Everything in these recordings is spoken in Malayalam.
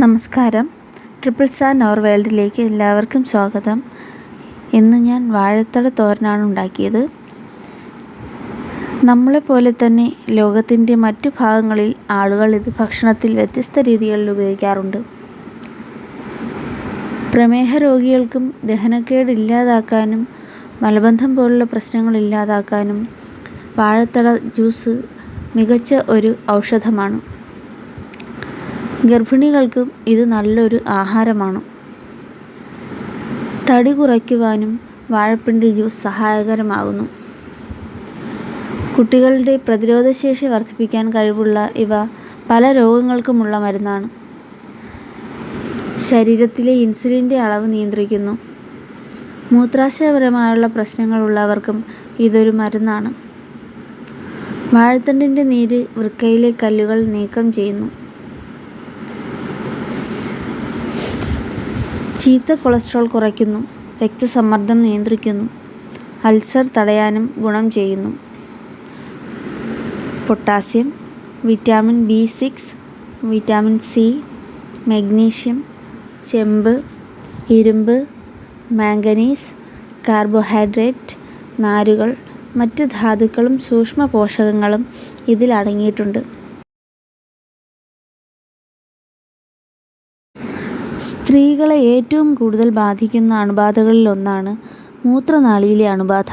നമസ്കാരം. ട്രിപ്പിൾ സാർ അവർ വേൾഡിലേക്ക് എല്ലാവർക്കും സ്വാഗതം. ഇന്ന് ഞാൻ വാഴത്തട തോരനാണ് ഉണ്ടാക്കിയത്. നമ്മളെപ്പോലെ തന്നെ ലോകത്തിന്റെ മറ്റു ഭാഗങ്ങളിൽ ആളുകൾ ഇത് ഭക്ഷണത്തിൽ വ്യത്യസ്ത രീതികളിൽ ഉപയോഗിക്കാറുണ്ട്. പ്രമേഹ രോഗികൾക്കും ദഹനക്കേട് ഇല്ലാതാക്കാനും മലബന്ധം പോലുള്ള പ്രശ്നങ്ങൾ ഇല്ലാതാക്കാനും വാഴത്തട ജ്യൂസ് മികച്ച ഒരു ഔഷധമാണ്. ഗർഭിണികൾക്കും ഇത് നല്ലൊരു ആഹാരമാണ്. തടി കുറയ്ക്കുവാനും വാഴപ്പിണ്ടി ജ്യൂസ് സഹായകരമാകുന്നു. കുട്ടികളുടെ പ്രതിരോധശേഷി വർദ്ധിപ്പിക്കാൻ കഴിവുള്ള ഇവ പല രോഗങ്ങൾക്കുമുള്ള മരുന്നാണ്. ശരീരത്തിലെ ഇൻസുലിന്റെ അളവ് നിയന്ത്രിക്കുന്നു. മൂത്രാശയപരമായുള്ള പ്രശ്നങ്ങളുള്ളവർക്കും ഇതൊരു മരുന്നാണ്. വാഴത്തണ്ടിന്റെ നീര് വൃക്കയിലെ കല്ലുകൾ നീക്കം ചെയ്യുന്നു. ചീത്ത കൊളസ്ട്രോൾ കുറയ്ക്കുന്നു രക്തസമ്മർദ്ദം നിയന്ത്രിക്കുന്നു അൾസർ തടയാനും ഗുണം ചെയ്യുന്നു. Potassium vitamin B six vitamin C magnesium ചെമ്പ് ഇരുമ്പ് മാംഗനീസ് കാർബോഹൈഡ്രേറ്റ് നാരുകൾ മറ്റ് ധാതുക്കളും സൂക്ഷ്മ പോഷകങ്ങളും ഇതിൽ അടങ്ങിയിട്ടുണ്ട്. സ്ത്രീകളെ ഏറ്റവും കൂടുതൽ ബാധിക്കുന്ന അണുബാധകളിലൊന്നാണ് മൂത്രനാളിയിലെ അണുബാധ.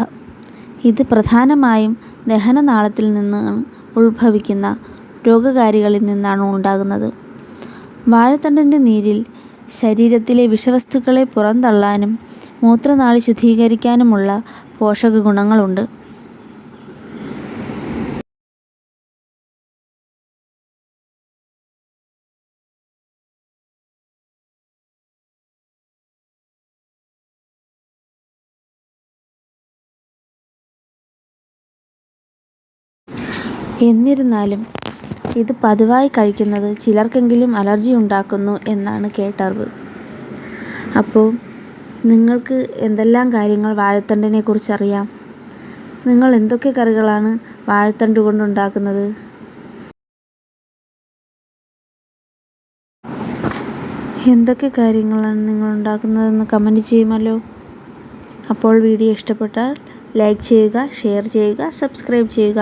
ഇത് പ്രധാനമായും ദഹനനാളത്തിൽ നിന്നാണ് ഉത്ഭവിക്കുന്ന രോഗകാരികളിൽ നിന്നാണ് ഉണ്ടാകുന്നത്. വാഴത്തണ്ടിന്റെ നീരിൽ ശരീരത്തിലെ വിഷവസ്തുക്കളെ പുറന്തള്ളാനും മൂത്രനാളി ശുദ്ധീകരിക്കാനുമുള്ള പോഷക ഗുണങ്ങളുണ്ട് എന്നിരുന്നാലും ഇത് പതിവായി കഴിക്കുന്നത് ചിലർക്കെങ്കിലും അലർജി ഉണ്ടാക്കുന്നു എന്നാണ് കേട്ടറിവ്. അപ്പോൾ നിങ്ങൾക്ക് എന്തെല്ലാം കാര്യങ്ങൾ വാഴത്തണ്ടിനെ കുറിച്ച് അറിയാം? നിങ്ങൾ എന്തൊക്കെ കറികളാണ് വാഴത്തണ്ട് കൊണ്ട് ഉണ്ടാക്കുന്നത്? എന്തൊക്കെ കാര്യങ്ങളാണ് നിങ്ങൾ ഉണ്ടാക്കുന്നതെന്ന് കമന്റ് ചെയ്യുമല്ലോ. അപ്പോൾ വീഡിയോ ഇഷ്ടപ്പെട്ടാൽ ലൈക്ക് ചെയ്യുക ഷെയർ ചെയ്യുക സബ്സ്ക്രൈബ് ചെയ്യുക.